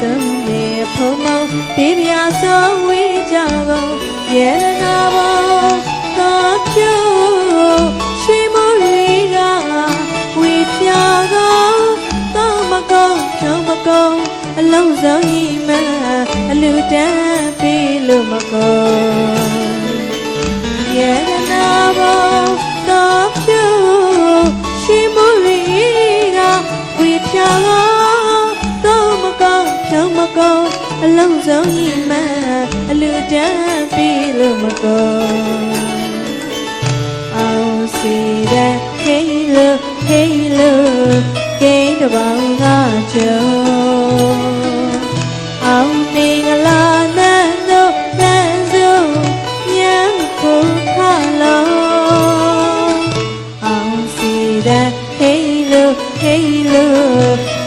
တံမေဖုံမောတိပြာသောဝေကြကုန်ယေနာဘ အလုံးစုံဤမအလူတန်းပေးလို့မကုန်ယေနာဘောတော့ဖြူရှိမရီကဝေဖြာတော့မကောင်းဖြုံးမကောင်းအလုံးစုံဤမအလူတန်းပေးလို့မကုန်အောင်စီတဲ့ဟေးလို့ဟေးလို့ကိန်းတပေါင်းကကြုံ hey love, hey love.